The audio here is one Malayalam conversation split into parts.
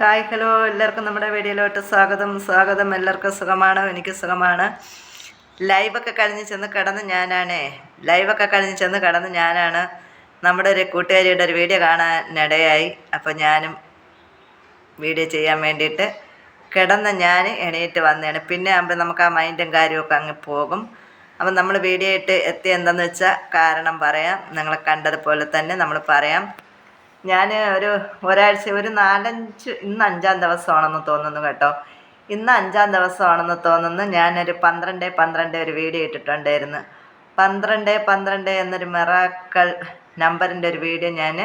Hi hello. എല്ലാവർക്കും നമ്മുടെ വീഡിയോയിലോട്ട് സ്വാഗതം. സ്വാഗതം. എല്ലാവർക്കും സുഖമാണ്? എനിക്ക് സുഖമാണ്. ലൈവൊക്കെ കഴിഞ്ഞ് ചെന്ന് കിടന്ന് ഞാനാണേ. ലൈവൊക്കെ കഴിഞ്ഞ് ചെന്ന് കിടന്ന് ഞാനാണ് നമ്മുടെ ഒരു കൂട്ടുകാരിയുടെ ഒരു വീഡിയോ കാണാനിടയായി. അപ്പോൾ ഞാനും വീഡിയോ ചെയ്യാൻ വേണ്ടിയിട്ട് കിടന്ന ഞാൻ എണീറ്റ് വന്നതാണ്. പിന്നെ ആകുമ്പോൾ നമുക്ക് ആ മൈൻഡും കാര്യമൊക്കെ അങ്ങ് പോകും. അപ്പം നമ്മൾ വീഡിയോ ഇട്ട് എത്തി എന്താണെന്ന് വെച്ചാൽ കാരണം പറയാം. നിങ്ങളെ കണ്ടതുപോലെ തന്നെ നമ്മൾ പറയാം. ഞാൻ ഒരു ഒരാഴ്ച ഒരു നാലഞ്ച് ഇന്ന് അഞ്ചാം ദിവസമാണെന്ന് തോന്നുന്നു കേട്ടോ. ഇന്ന് അഞ്ചാം ദിവസമാണെന്ന് തോന്നുന്നു. ഞാനൊരു പന്ത്രണ്ട് പന്ത്രണ്ട് ഒരു വീഡിയോ ഇട്ടിട്ടുണ്ടായിരുന്നു. പന്ത്രണ്ട് പന്ത്രണ്ട് എന്നൊരു മെറാക്കൾ നമ്പറിന്റെ ഒരു വീഡിയോ ഞാൻ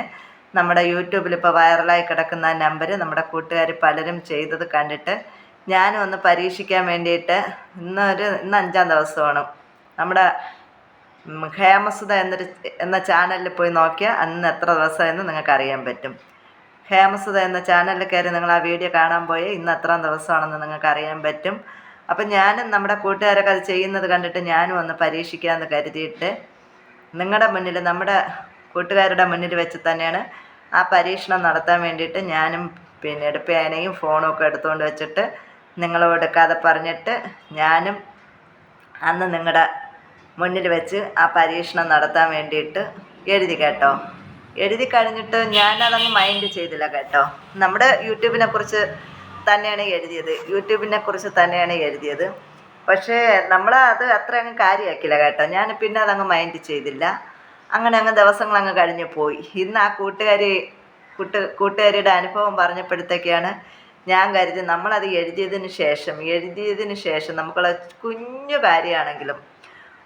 നമ്മുടെ യൂട്യൂബിൽ ഇപ്പോൾ വൈറലായി കിടക്കുന്ന നമ്പർ നമ്മുടെ കൂട്ടുകാർ പലരും ചെയ്തത് കണ്ടിട്ട് ഞാനും ഒന്ന് പരീക്ഷിക്കാൻ വേണ്ടിയിട്ട് ഇന്നൊരു ഇന്ന് അഞ്ചാം ദിവസമാണ്. നമ്മുടെ ഹേമസുധ എന്നൊരു എന്ന ചാനലിൽ പോയി നോക്കിയാൽ അന്ന് എത്ര ദിവസമെന്ന് നിങ്ങൾക്ക് അറിയാൻ പറ്റും. ഹേമസുധ എന്ന ചാനലിൽ കയറി നിങ്ങൾ ആ വീഡിയോ കാണാൻ പോയി ഇന്ന് എത്ര ദിവസമാണെന്ന് നിങ്ങൾക്ക് അറിയാൻ പറ്റും. അപ്പം ഞാനും നമ്മുടെ കൂട്ടുകാരൊക്കെ അത് ചെയ്യുന്നത് കണ്ടിട്ട് ഞാനും ഒന്ന് പരീക്ഷിക്കാമെന്ന് കരുതിയിട്ട് നിങ്ങളുടെ മുന്നിൽ നമ്മുടെ കൂട്ടുകാരുടെ മുന്നിൽ വെച്ച് തന്നെയാണ് ആ പരീക്ഷണം നടത്താൻ വേണ്ടിയിട്ട് ഞാനും പിന്നെ എടുപ്പേനയും ഫോണും ഒക്കെ എടുത്തുകൊണ്ട് വെച്ചിട്ട് നിങ്ങളോട് കഥ പറഞ്ഞിട്ട് ഞാനും അന്ന് നിങ്ങളുടെ മുന്നിൽ വെച്ച് ആ പരീക്ഷണം നടത്താൻ വേണ്ടിയിട്ട് എഴുതി കേട്ടോ. എഴുതി കഴിഞ്ഞിട്ട് ഞാനതങ്ങ് മൈൻഡ് ചെയ്തില്ല കേട്ടോ. നമ്മുടെ യൂട്യൂബിനെ കുറിച്ച് തന്നെയാണ് എഴുതിയത്. യൂട്യൂബിനെ കുറിച്ച് തന്നെയാണ് എഴുതിയത്. പക്ഷേ നമ്മൾ അത് അത്ര അങ്ങ് കാര്യമാക്കില്ല കേട്ടോ. ഞാൻ പിന്നെ അതങ്ങ് മൈൻഡ് ചെയ്തില്ല. അങ്ങനെ അങ്ങ് ദിവസങ്ങൾ അങ്ങ് കഴിഞ്ഞു പോയി. ഇന്ന് ആ കൂട്ടുകാരി കൂട്ട് കൂട്ടുകാരിയുടെ അനുഭവം പറഞ്ഞപ്പോഴത്തേക്കാണ് ഞാൻ കരുതി നമ്മളത് എഴുതിയതിന് ശേഷം എഴുതിയതിന് ശേഷം നമുക്കുള്ള കുഞ്ഞു കാര്യമാണെങ്കിലും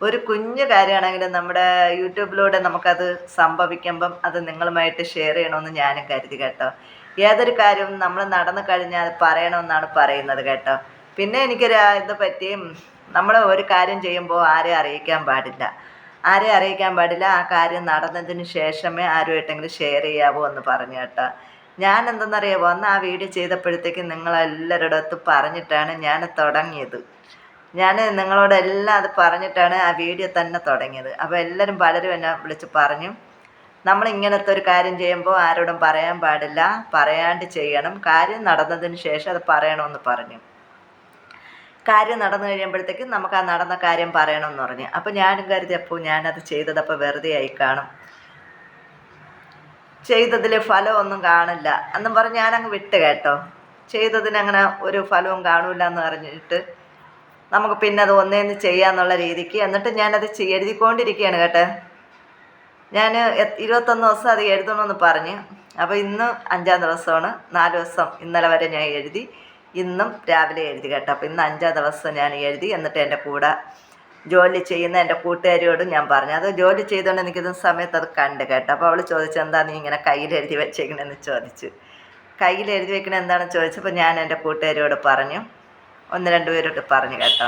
ഒരു കുഞ്ഞു കാര്യമാണെങ്കിലും നമ്മുടെ യൂട്യൂബിലൂടെ നമുക്കത് സംഭവിക്കുമ്പം അത് നിങ്ങളുമായിട്ട് ഷെയർ ചെയ്യണമെന്ന് ഞാനും കരുതി കേട്ടോ. ഏതൊരു കാര്യവും നമ്മൾ നടന്നു കഴിഞ്ഞാൽ അത് പറയണമെന്നാണ് പറയുന്നത് കേട്ടോ. പിന്നെ എനിക്കൊരു ഇത് പറ്റിയും നമ്മൾ ഒരു കാര്യം ചെയ്യുമ്പോൾ ആരെ അറിയിക്കാൻ പാടില്ല. ആരെ അറിയിക്കാൻ പാടില്ല ആ കാര്യം നടന്നതിന് ശേഷമേ ആരുമായിട്ടെങ്കിലും ഷെയർ ചെയ്യാവോ എന്ന് പറഞ്ഞു കേട്ടോ. ഞാൻ എന്തെന്നറിയാമോ അന്ന് ആ വീഡിയോ ചെയ്തപ്പോഴത്തേക്ക് നിങ്ങളെല്ലാവരുടെ അടുത്ത് പറഞ്ഞിട്ടാണ് ഞാൻ തുടങ്ങിയത്. ഞാൻ നിങ്ങളോട് എല്ലാം അത് പറഞ്ഞിട്ടാണ് ആ വീഡിയോ തന്നെ തുടങ്ങിയത്. അപ്പോൾ എല്ലാവരും പലരും എന്നെ വിളിച്ച് പറഞ്ഞു നമ്മൾ ഇങ്ങനത്തെ ഒരു കാര്യം ചെയ്യുമ്പോൾ ആരോടും പറയാൻ പാടില്ല പറയാണ്ട് ചെയ്യണം. കാര്യം നടന്നതിന് ശേഷം അത് പറയണമെന്ന് പറഞ്ഞു. കാര്യം നടന്നു കഴിയുമ്പോഴത്തേക്കും നമുക്ക് ആ നടന്ന കാര്യം പറയണമെന്ന് പറഞ്ഞു. അപ്പോൾ ഞാനും കരുതി അപ്പോൾ ഞാനത് ചെയ്തതപ്പോൾ വെറുതെ ആയി കാണും. ചെയ്തതിൽ ഫലമൊന്നും കാണില്ല. എന്നും പറഞ്ഞ് ഞാനങ്ങ് വിട്ട് കേട്ടോ. ചെയ്തതിന് അങ്ങനെ ഒരു ഫലവും കാണൂല എന്ന് പറഞ്ഞിട്ട് നമുക്ക് പിന്നെ അത് ഒന്നേന്ന് ചെയ്യാന്നുള്ള രീതിക്ക്. എന്നിട്ട് ഞാനത് എഴുതിക്കൊണ്ടിരിക്കുകയാണ് കേട്ടോ. ഞാൻ ഇരുപത്തൊന്ന് ദിവസം അത് എഴുതണമെന്ന് പറഞ്ഞ്. അപ്പോൾ ഇന്ന് അഞ്ചാം ദിവസമാണ്. നാല് ദിവസം ഇന്നലെ വരെ ഞാൻ എഴുതി. ഇന്നും രാവിലെ എഴുതി കേട്ടോ. അപ്പോൾ ഇന്ന് അഞ്ചാം ദിവസം ഞാൻ എഴുതി. എന്നിട്ട് എന്റെ കൂടെ ജോലി ചെയ്യുന്ന എന്റെ കൂട്ടുകാരിയോട് ഞാൻ പറഞ്ഞു. അത് ജോലി ചെയ്തുകൊണ്ട് എനിക്കിത് സമയത്ത് അത് കണ്ട് കേട്ടോ. അപ്പോൾ അവൾ ചോദിച്ചത് എന്താ നീ ഇങ്ങനെ കയ്യിൽ എഴുതി വെച്ചേക്കണെന്ന്? ചോദിച്ചു. കയ്യിൽ എഴുതി വെക്കണ എന്താണെന്ന് ചോദിച്ചപ്പോൾ ഞാൻ എന്റെ കൂട്ടുകാരിയോട് പറഞ്ഞു ഒന്ന് രണ്ട് പേരോട് പറഞ്ഞു കേട്ടോ.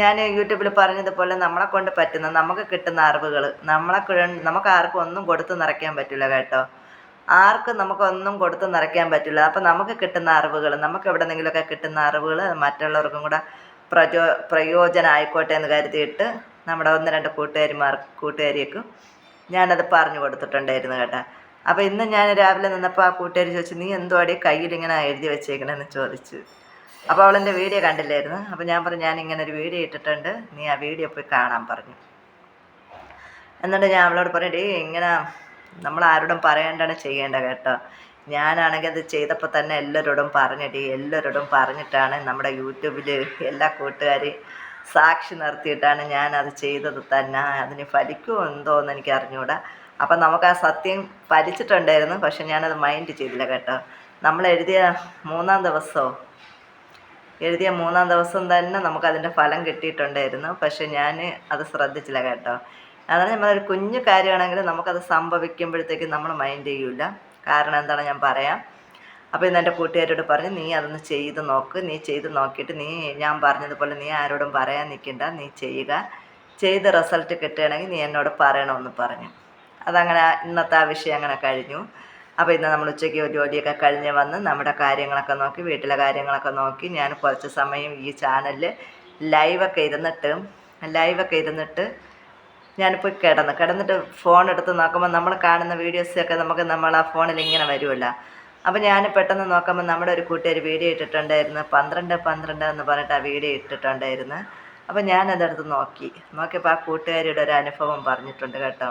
ഞാൻ യൂട്യൂബിൽ പറഞ്ഞതുപോലെ നമ്മളെ കൊണ്ട് പറ്റുന്ന നമുക്ക് കിട്ടുന്ന അറിവുകൾ നമ്മളെ നമുക്ക് ആർക്കും ഒന്നും കൊടുത്ത് നിറയ്ക്കാൻ പറ്റില്ല കേട്ടോ. ആർക്കും നമുക്കൊന്നും കൊടുത്ത് നിറയ്ക്കാൻ പറ്റില്ല. അപ്പോൾ നമുക്ക് കിട്ടുന്ന അറിവുകൾ നമുക്ക് എവിടെ നിന്നെങ്കിലുമൊക്കെ കിട്ടുന്ന അറിവുകൾ മറ്റുള്ളവർക്കും കൂടെ പ്രചോ പ്രയോജനം ആയിക്കോട്ടെ എന്ന് കരുതിയിട്ട് നമ്മുടെ ഒന്ന് രണ്ട് കൂട്ടുകാരിമാർ കൂട്ടുകാരിയൊക്കെ ഞാനത് പറഞ്ഞു കൊടുത്തിട്ടുണ്ടായിരുന്നു കേട്ടോ. അപ്പോൾ ഇന്ന് ഞാൻ രാവിലെ നിന്നപ്പോൾ ആ കൂട്ടുകാരി ചോദിച്ചു നീ എന്തുവാടി കയ്യിൽ ഇങ്ങനെ എഴുതി വെച്ചേക്കണമെന്ന് ചോദിച്ചു. അപ്പോൾ അവളെന്റെ വീഡിയോ കണ്ടില്ലായിരുന്നു. അപ്പോൾ ഞാൻ പറഞ്ഞു ഞാൻ ഇങ്ങനെ ഒരു വീഡിയോ ഇട്ടിട്ടുണ്ട്. നീ ആ വീഡിയോ പോയി കാണാൻ പറഞ്ഞു. എന്നിട്ട് ഞാൻ അവളോട് പറയട്ടെ ഇങ്ങനെ നമ്മൾ ആരോടും പറയേണ്ടാണ് ചെയ്യേണ്ട കേട്ടോ. ഞാനാണെങ്കിൽ അത് ചെയ്തപ്പോൾ തന്നെ എല്ലാവരോടും പറഞ്ഞിട്ട് എല്ലാവരോടും പറഞ്ഞിട്ടാണ് നമ്മുടെ യൂട്യൂബിൽ എല്ലാ കൂട്ടുകാരെയും സാക്ഷി നിർത്തിയിട്ടാണ് ഞാൻ അത് ചെയ്തത് തന്നെ. അതിന് ഫലിക്കുമോ എന്തോന്ന് എനിക്ക് അറിഞ്ഞുകൂടാ അപ്പം നമുക്ക് ആ സത്യം ഫലിച്ചിട്ടുണ്ടായിരുന്നു പക്ഷെ ഞാനത് മൈൻഡ് ചെയ്തില്ല കേട്ടോ. നമ്മൾ എഴുതിയ മൂന്നാം ദിവസമോ എഴുതിയ മൂന്നാം ദിവസം തന്നെ നമുക്ക് നമുക്കതിന്റെ ഫലം കിട്ടിയിട്ടുണ്ടായിരുന്നു. പക്ഷെ ഞാൻ അത് ശ്രദ്ധിച്ചില്ല കേട്ടോ. അതാണ് നമ്മളൊരു കുഞ്ഞു കാര്യമാണെങ്കിലും നമുക്കത് സംഭവിക്കുമ്പോഴത്തേക്കും നമ്മൾ മൈൻഡ് ചെയ്യൂല. കാരണം എന്താണ് ഞാൻ പറയാം. അപ്പോൾ ഇന്ന് എന്റെ കൂട്ടുകാരോട് പറഞ്ഞു നീ അതൊന്ന് ചെയ്ത് നോക്ക്. നീ ചെയ്ത് നോക്കിയിട്ട് നീ ഞാൻ പറഞ്ഞതുപോലെ നീ ആരോടും പറയാൻ നിൽക്കണ്ട. നീ ചെയ്യുക. ചെയ്ത് റിസൾട്ട് കിട്ടുകയാണെങ്കിൽ നീ എന്നോട് പറയണമെന്ന് പറഞ്ഞു. അതങ്ങനെ ഇന്നത്തെ ആ വിഷയം അങ്ങനെ കഴിഞ്ഞു. അപ്പോൾ ഇന്ന് നമ്മൾ ഉച്ചയ്ക്ക് ജോലിയൊക്കെ കഴിഞ്ഞ് വന്ന് നമ്മുടെ കാര്യങ്ങളൊക്കെ നോക്കി വീട്ടിലെ കാര്യങ്ങളൊക്കെ നോക്കി ഞാൻ കുറച്ച് സമയം ഈ ചാനലിൽ ലൈവൊക്കെ ഇരുന്നിട്ട് ലൈവൊക്കെ ഇരുന്നിട്ട് ഞാനിപ്പോൾ കിടന്നു കിടന്നിട്ട് ഫോൺ എടുത്ത് നോക്കുമ്പോൾ നമ്മൾ കാണുന്ന വീഡിയോസൊക്കെ നമുക്ക് നമ്മൾ ആ ഫോണിൽ ഇങ്ങനെ വരുമല്ലോ അപ്പോൾ ഞാൻ പെട്ടെന്ന് നോക്കുമ്പോൾ നമ്മുടെ ഒരു കൂട്ടുകാർ വീഡിയോ ഇട്ടിട്ടുണ്ടായിരുന്നു പന്ത്രണ്ട് പന്ത്രണ്ട് എന്ന് പറഞ്ഞിട്ട് ആ വീഡിയോ ഇട്ടിട്ടുണ്ടായിരുന്നു. അപ്പോൾ ഞാനതെടുത്ത് നോക്കി. നോക്കിയപ്പോൾ ആ കൂട്ടുകാരിയുടെ ഒരു അനുഭവം പറഞ്ഞിട്ടുണ്ട് കേട്ടോ.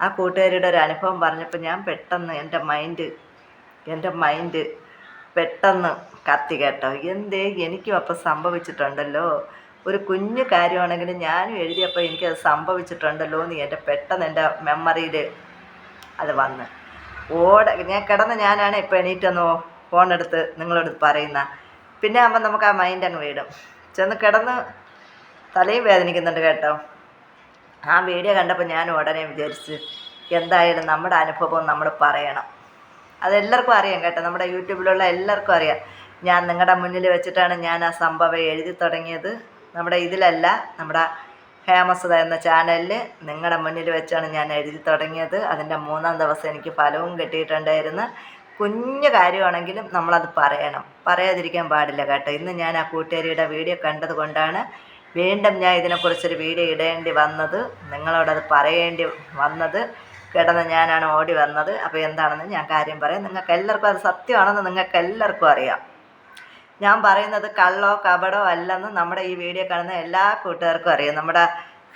ആ കൂട്ടുകാരിയുടെ ഒരു അനുഭവം പറഞ്ഞപ്പോൾ ഞാൻ പെട്ടെന്ന് എന്റെ മൈൻഡ് എന്റെ മൈൻഡ് പെട്ടെന്ന് കത്തി കേട്ടോ. എന്തേ എനിക്കും അപ്പോൾ സംഭവിച്ചിട്ടുണ്ടല്ലോ. ഒരു കുഞ്ഞു കാര്യമാണെങ്കിലും ഞാനും എഴുതിയപ്പോൾ എനിക്കത് സംഭവിച്ചിട്ടുണ്ടല്ലോ എന്ന് എന്റെ പെട്ടെന്ന് എന്റെ മെമ്മറിയിൽ അത് വന്ന്. ഓട ഞാൻ കിടന്ന് ഞാനാണ് ഇപ്പോൾ എണീറ്റൊന്ന്? ഫോണെടുത്ത് നിങ്ങളോട് പറയുന്ന. പിന്നെ ആകുമ്പോൾ നമുക്ക് ആ മൈൻഡ് അങ്ങ് വീടും ചെന്ന് കിടന്ന് തലയും വേദനിക്കുന്നുണ്ട് കേട്ടോ. ആ വീഡിയോ കണ്ടപ്പോൾ ഞാൻ ഉടനെ വിചാരിച്ച് എന്തായാലും നമ്മുടെ അനുഭവം നമ്മൾ പറയണം. അതെല്ലാവർക്കും അറിയാം കേട്ടോ. നമ്മുടെ യൂട്യൂബിലുള്ള എല്ലാവർക്കും അറിയാം. ഞാൻ നിങ്ങളുടെ മുന്നിൽ വെച്ചിട്ടാണ് ഞാൻ ആ സംഭവം എഴുതി തുടങ്ങിയത്. നമ്മുടെ ഇതിലല്ല നമ്മുടെ ഹേമസുത എന്ന ചാനലിൽ നിങ്ങളുടെ മുന്നിൽ വെച്ചാണ് ഞാൻ എഴുതി തുടങ്ങിയത്. അതിന്റെ മൂന്നാം ദിവസം എനിക്ക് ഫലവും കിട്ടിയിട്ടുണ്ടായിരുന്നു. കുഞ്ഞു കാര്യമാണെങ്കിലും നമ്മളത് പറയണം. പറയാതിരിക്കാൻ പാടില്ല കേട്ടോ. ഇന്ന് ഞാൻ ആ കൂട്ടുകാരിയുടെ വീഡിയോ കണ്ടത് കൊണ്ടാണ് വീണ്ടും ഞാൻ ഇതിനെക്കുറിച്ചൊരു വീഡിയോ ഇടേണ്ടി വന്നത് നിങ്ങളോടത് പറയേണ്ടി വന്നത് കിടന്ന് ഞാനാണ് ഓടി വന്നത്. അപ്പോൾ എന്താണെന്ന് ഞാൻ കാര്യം പറയാം. നിങ്ങൾക്ക് എല്ലാവർക്കും അത് സത്യമാണെന്ന് നിങ്ങൾക്ക് എല്ലാവർക്കും അറിയാം. ഞാൻ പറയുന്നത് കള്ളോ കപടോ അല്ലെന്ന് നമ്മുടെ ഈ വീഡിയോ കാണുന്ന എല്ലാ കൂട്ടുകാർക്കും അറിയാം. നമ്മുടെ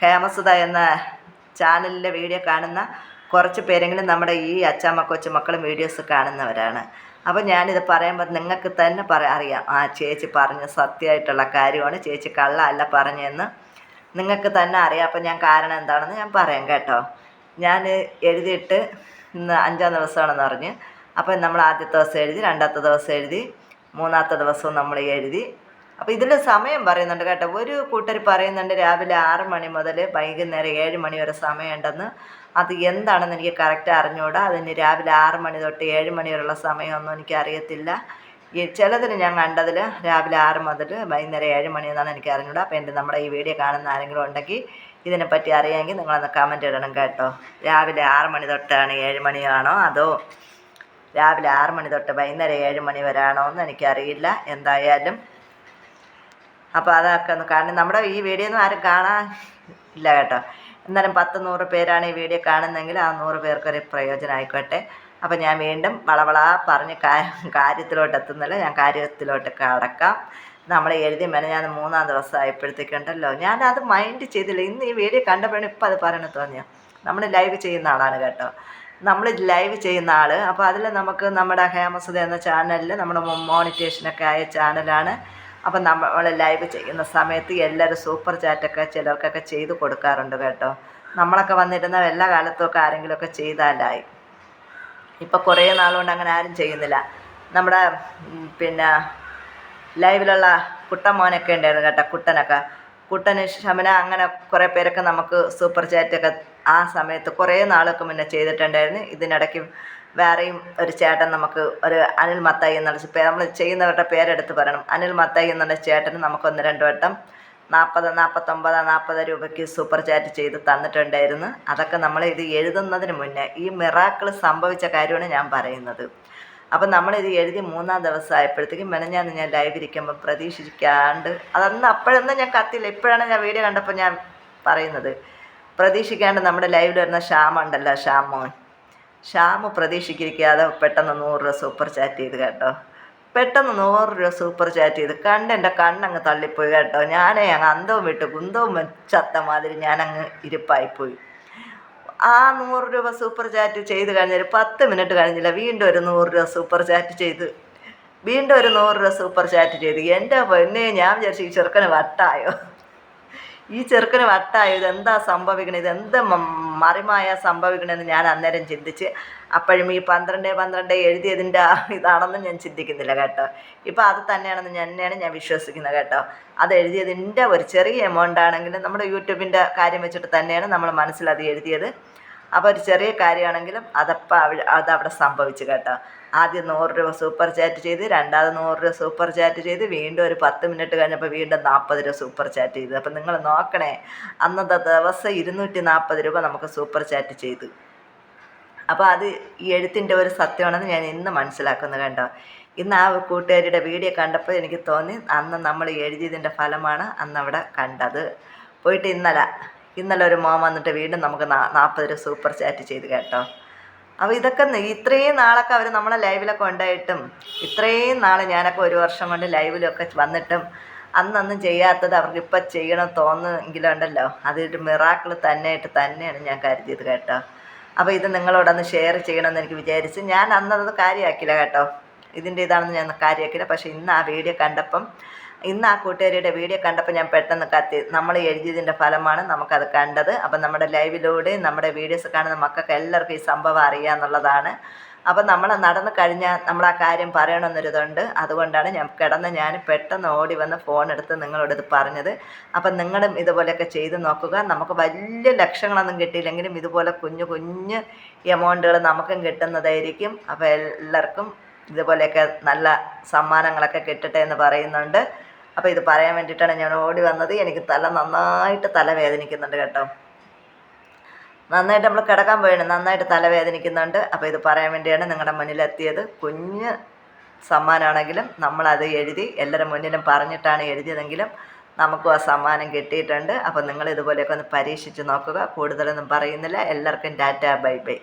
ഹേമസുത എന്ന ചാനലിലെ വീഡിയോ കാണുന്ന കുറച്ച് പേരെങ്കിലും നമ്മുടെ ഈ അച്ചാമ്മ കൊച്ചുമക്കളും വീഡിയോസ് കാണുന്നവരാണ്. അപ്പോൾ ഞാനിത് പറയുമ്പോൾ നിങ്ങൾക്ക് തന്നെ പറ അറിയാം. ആ ചേച്ചി പറഞ്ഞ സത്യമായിട്ടുള്ള കാര്യമാണ്. ചേച്ചി കള്ള അല്ല പറഞ്ഞതെന്ന് നിങ്ങൾക്ക് തന്നെ അറിയാം. അപ്പോൾ ഞാൻ കാരണം എന്താണെന്ന് ഞാൻ പറയാം കേട്ടോ. ഞാൻ എഴുതിയിട്ട് ഇന്ന് അഞ്ചാം ദിവസമാണെന്ന് പറഞ്ഞ്. അപ്പോൾ നമ്മൾ ആദ്യത്തെ ദിവസം എഴുതി രണ്ടാമത്തെ ദിവസം എഴുതി മൂന്നാമത്തെ ദിവസവും നമ്മൾ എഴുതി. അപ്പോൾ ഇതിൽ സമയം പറയുന്നുണ്ട് കേട്ടോ. ഒരു കൂട്ടർ പറയുന്നുണ്ട് രാവിലെ ആറ് മണി മുതൽ വൈകുന്നേരം ഏഴ് മണി വരെ സമയമുണ്ടെന്ന്. അത് എന്താണെന്ന് എനിക്ക് കറക്റ്റ് അറിഞ്ഞുകൂടാ അതിന് രാവിലെ ആറ് മണി തൊട്ട് ഏഴ് മണി വരെയുള്ള സമയമൊന്നും എനിക്ക് അറിയത്തില്ല ചിലതിന് ഞാൻ കണ്ടതിൽ രാവിലെ ആറ് മുതൽ വൈകുന്നേരം ഏഴ് മണി എന്നാണ് എനിക്ക് അറിഞ്ഞൂടാ. അപ്പോൾ എന്റെ നമ്മുടെ ഈ വീഡിയോ കാണുന്ന ആരെങ്കിലും ഉണ്ടെങ്കിൽ ഇതിനെപ്പറ്റി അറിയാമെങ്കിൽ നിങ്ങളൊന്ന് കമന്റ് ഇടണം കേട്ടോ. രാവിലെ ആറ് മണി തൊട്ടാണ് ഏഴ് മണിയാണോ? അതോ രാവിലെ ആറ് മണി തൊട്ട് വൈകുന്നേരം ഏഴ് മണി വരെ ആണോ എന്ന് എനിക്കറിയില്ല. എന്തായാലും അപ്പോൾ അതൊക്കെ ഒന്ന് കാരണം നമ്മുടെ ഈ വീഡിയോ ഒന്നും ആരും കാണാൻ ഇല്ല കേട്ടോ. എന്നാലും പത്ത് നൂറ് പേരാണ് ഈ വീഡിയോ കാണുന്നതെങ്കിൽ ആ നൂറ് പേർക്കൊരു പ്രയോജനം ആയിക്കോട്ടെ അപ്പോൾ ഞാൻ വീണ്ടും വളവള പറഞ്ഞ് കാര്യത്തിലോട്ട് എത്തുന്നില്ല. ഞാൻ കാര്യത്തിലോട്ട് കടക്കാം. നമ്മൾ എഴുതി മെനഞ്ഞാൽ മൂന്നാം ദിവസം ആയപ്പോഴത്തേക്കുണ്ടല്ലോ ഞാനത് മൈൻഡ് ചെയ്തില്ല. ഇന്ന് ഈ വീഡിയോ കണ്ടപ്പോഴാണ് ഇപ്പം അത് പറയണ തോന്നിയോ. നമ്മൾ ലൈവ് ചെയ്യുന്ന ആളാണ് കേട്ടോ. നമ്മൾ ലൈവ് ചെയ്യുന്ന ആൾ അപ്പോൾ അതിൽ നമുക്ക് നമ്മുടെ ഹേമസുത എന്ന ചാനലിൽ നമ്മുടെ മോണിറ്റേഷനൊക്കെ ആയ ചാനലാണ് അപ്പം നമ്മൾ ലൈവ് ചെയ്യുന്ന സമയത്ത് എല്ലാവരും സൂപ്പർ ചാറ്റൊക്കെ ചിലർക്കൊക്കെ ചെയ്ത് കൊടുക്കാറുണ്ട് കേട്ടോ. നമ്മളൊക്കെ വന്നിരുന്ന എല്ലാ കാലത്തുമൊക്കെ ആരെങ്കിലുമൊക്കെ ചെയ്താലായി. ഇപ്പം കുറേ നാളുകൊണ്ട് അങ്ങനെ ആരും ചെയ്യുന്നില്ല. നമ്മുടെ പിന്നെ ലൈവിലുള്ള കുട്ടൻ ഉണ്ടായിരുന്നു കേട്ടോ കുട്ടനൊക്കെ. കുട്ടന് ശമന അങ്ങനെ കുറേ പേരൊക്കെ നമുക്ക് സൂപ്പർ ചാറ്റൊക്കെ ആ സമയത്ത് കുറേ നാളൊക്കെ മുന്നേ ചെയ്തിട്ടുണ്ടായിരുന്നു. ഇതിനിടയ്ക്ക് വേറെയും ഒരു ചേട്ടൻ നമുക്ക് ഒരു അനിൽ മത്തായി എന്നുള്ള പേര് നമ്മൾ ചെയ്യുന്നവരുടെ പേരെടുത്ത് പറയണം. അനിൽ മത്തായി എന്നുള്ള ചേട്ടന് നമുക്ക് ഒന്ന് രണ്ട് വട്ടം നാൽപ്പത് നാൽപ്പത്തൊമ്പത് നാൽപ്പത് രൂപയ്ക്ക് സൂപ്പർ ചാറ്റ് ചെയ്ത് തന്നിട്ടുണ്ടായിരുന്നു. അതൊക്കെ നമ്മൾ ഇത് എഴുതുന്നതിന് മുന്നേ ഈ മിറാക്കിൾ സംഭവിച്ച കാര്യമാണ് ഞാൻ പറയുന്നത്. അപ്പം നമ്മളിത് എഴുതി മൂന്നാം ദിവസം ആയപ്പോഴത്തേക്കും മെനഞ്ഞാന്ന് ഞാൻ ലൈവ് ഇരിക്കുമ്പോൾ പ്രതീക്ഷിക്കാണ്ട് അതന്ന് അപ്പോഴൊന്നും ഞാൻ കത്തില്ല ഇപ്പോഴാണ് ഞാൻ വീഡിയോ കണ്ടപ്പോൾ ഞാൻ പറയുന്നത്. പ്രതീക്ഷിക്കാണ്ട് നമ്മുടെ ലൈവിൽ വരുന്ന ശ്യാമുണ്ടല്ലോ ശ്യാമോൻ. ശ്യാമ് പ്രതീക്ഷിക്കാതെ പെട്ടെന്ന് നൂറ് രൂപ സൂപ്പർ ചാറ്റ് ചെയ്ത് കേട്ടോ. പെട്ടെന്ന് നൂറ് രൂപ സൂപ്പർ ചാറ്റ് ചെയ്ത് കണ്ട് എന്റെ കണ്ണങ്ങ് തള്ളിപ്പോയി കേട്ടോ. ഞാനേ അങ്ങ് അന്തവും വിട്ട് കുന്തവും ചത്ത മാതിരി ഞാനങ്ങ് ഇരിപ്പായിപ്പോയി. ആ നൂറ് രൂപ സൂപ്പർ ചാറ്റ് ചെയ്ത് കഴിഞ്ഞൊരു പത്ത് മിനിറ്റ് കഴിഞ്ഞില്ല. വീണ്ടും ഒരു നൂറ് രൂപ സൂപ്പർ ചാറ്റ് ചെയ്ത് വീണ്ടും ഒരു നൂറ് രൂപ സൂപ്പർ ചാറ്റ് ചെയ്ത്. എന്റെ പൊന്നെ ഞാൻ വിചാരിച്ചു ഈ ചെറുക്കന് വട്ടായോ? ഈ ചെറുക്കന് വട്ടായോ? ഇതെന്താ സംഭവിക്കണത് ഇതെന്താ മറിമായ സംഭവിക്കണമെന്ന് ഞാൻ അന്നേരം ചിന്തിച്ച് അപ്പോഴും ഈ പന്ത്രണ്ട് പന്ത്രണ്ട് എഴുതിയതിന്റെ ഇതാണെന്ന് ഞാൻ ചിന്തിക്കുന്നില്ല കേട്ടോ. ഇപ്പം അത് തന്നെയാണെന്ന് ഞാൻ തന്നെയാണ് ഞാൻ വിശ്വസിക്കുന്നത് കേട്ടോ. അത് എഴുതിയതിന്റെ ഒരു ചെറിയ എമൗണ്ട് ആണെങ്കിലും നമ്മുടെ യൂട്യൂബിന്റെ കാര്യം വെച്ചിട്ട് തന്നെയാണ് നമ്മൾ മനസ്സിൽ അത് എഴുതിയത്. അപ്പോൾ ഒരു ചെറിയ കാര്യമാണെങ്കിലും അതപ്പോൾ അവിടെ അതവിടെ സംഭവിച്ചു കേട്ടോ. ആദ്യം നൂറ് രൂപ സൂപ്പർ ചാറ്റ് ചെയ്ത് രണ്ടാമത് നൂറ് രൂപ സൂപ്പർ ചാറ്റ് ചെയ്ത് വീണ്ടും ഒരു പത്ത് മിനിറ്റ് കഴിഞ്ഞപ്പോൾ വീണ്ടും നാൽപ്പത് രൂപ സൂപ്പർ ചാറ്റ് ചെയ്തു. അപ്പം നിങ്ങൾ നോക്കണേ അന്നത്തെ ദിവസം ഇരുന്നൂറ്റി നാൽപ്പത് രൂപ നമുക്ക് സൂപ്പർ ചാറ്റ് ചെയ്തു. അപ്പോൾ അത് ഈ എഴുത്തിന്റെ ഒരു സത്യമാണെന്ന് ഞാൻ ഇന്ന് മനസ്സിലാക്കുന്നു കണ്ടോ. ഇന്ന് ആ കൂട്ടുകാരിയുടെ വീഡിയോ കണ്ടപ്പോൾ എനിക്ക് തോന്നി അന്ന് നമ്മൾ എഴുതിയതിന്റെ ഫലമാണ് അന്ന് അവിടെ കണ്ടത്. പോയിട്ട് ഇന്നലെ ഇന്നലെ ഒരു മോൻ വന്നിട്ട് വീണ്ടും നമുക്ക് നാൽപ്പത് രൂപ സൂപ്പർ ചാറ്റ് ചെയ്ത് കേട്ടോ. അപ്പോൾ ഇതൊക്കെ ഇത്രയും നാളൊക്കെ അവർ നമ്മളെ ലൈവിലൊക്കെ ഉണ്ടായിട്ടും ഇത്രയും നാൾ ഞാനൊക്കെ ഒരു വർഷം കൊണ്ട് ലൈവിലൊക്കെ വന്നിട്ടും അന്നൊന്നും ചെയ്യാത്തത് അവർക്ക് ഇപ്പം ചെയ്യണം തോന്നുമെങ്കിലും ഉണ്ടല്ലോ. അതൊരു മിറാക്കിൾ തന്നെയായിട്ട് തന്നെയാണ് ഞാൻ കരുതിയത് കേട്ടോ. അപ്പോൾ ഇത് നിങ്ങളോടൊന്ന് ഷെയർ ചെയ്യണമെന്ന് എനിക്ക് വിചാരിച്ച് ഞാൻ അന്നത് കാര്യമാക്കില്ല കേട്ടോ. ഇതിന്റെ ഇതാണെന്ന് ഞാൻ കാര്യമാക്കില്ല പക്ഷേ ഇന്ന് ആ വീഡിയോ കണ്ടപ്പം ഇന്ന് ആ കൂട്ടുകാരിയുടെ വീഡിയോ കണ്ടപ്പോൾ ഞാൻ പെട്ടെന്ന് കത്തി. നമ്മൾ എഴുതിയതിന്റെ ഫലമാണ് നമുക്കത് കണ്ടത്. അപ്പം നമ്മുടെ ലൈവിലൂടെ നമ്മുടെ വീഡിയോസ് കാണുന്ന മക്കൾക്ക് എല്ലാവർക്കും ഈ സംഭവം അറിയാമെന്നുള്ളതാണ് അപ്പം നമ്മൾ നടന്നു കഴിഞ്ഞാൽ നമ്മൾ ആ കാര്യം പറയണമെന്നൊരിതുണ്ട്. അതുകൊണ്ടാണ് ഞാൻ കിടന്ന് ഞാൻ പെട്ടെന്ന് ഓടി വന്ന് ഫോൺ എടുത്ത് നിങ്ങളോട് ഇത് പറഞ്ഞത്. അപ്പം നിങ്ങളും ഇതുപോലെയൊക്കെ ചെയ്ത് നോക്കുക. നമുക്ക് വലിയ ലക്ഷങ്ങളൊന്നും കിട്ടിയില്ലെങ്കിലും ഇതുപോലെ കുഞ്ഞു കുഞ്ഞ് എമൗണ്ടുകൾ നമുക്കും കിട്ടുന്നതായിരിക്കും. അപ്പോൾ എല്ലാവർക്കും ഇതുപോലെയൊക്കെ നല്ല സമ്മാനങ്ങളൊക്കെ കിട്ടട്ടെ എന്ന് പറയുന്നുണ്ട്. അപ്പോൾ ഇത് പറയാൻ വേണ്ടിയിട്ടാണ് ഞാൻ ഓടി വന്നത്. എനിക്ക് തല നന്നായിട്ട് തല വേദനിക്കുന്നുണ്ട് കേട്ടോ. നന്നായിട്ട് നമ്മൾ കിടക്കാൻ പോയാണ്. നന്നായിട്ട് തലവേദനിക്കുന്നുണ്ട് അപ്പോൾ ഇത് പറയാൻ വേണ്ടിയാണ് നിങ്ങളുടെ മുന്നിലെത്തിയത്. കുഞ്ഞ് സമ്മാനമാണെങ്കിലും നമ്മളത് എഴുതി എല്ലാവരുടെ മുന്നിലും പറഞ്ഞിട്ടാണ് എഴുതിയതെങ്കിലും നമുക്കും ആ സമ്മാനം കിട്ടിയിട്ടുണ്ട്. അപ്പോൾ നിങ്ങൾ ഇതുപോലെയൊക്കെ ഒന്ന് പരീക്ഷിച്ച് നോക്കുക. കൂടുതലൊന്നും പറയുന്നില്ല. എല്ലാവർക്കും ഡാറ്റ ബൈ ബൈ.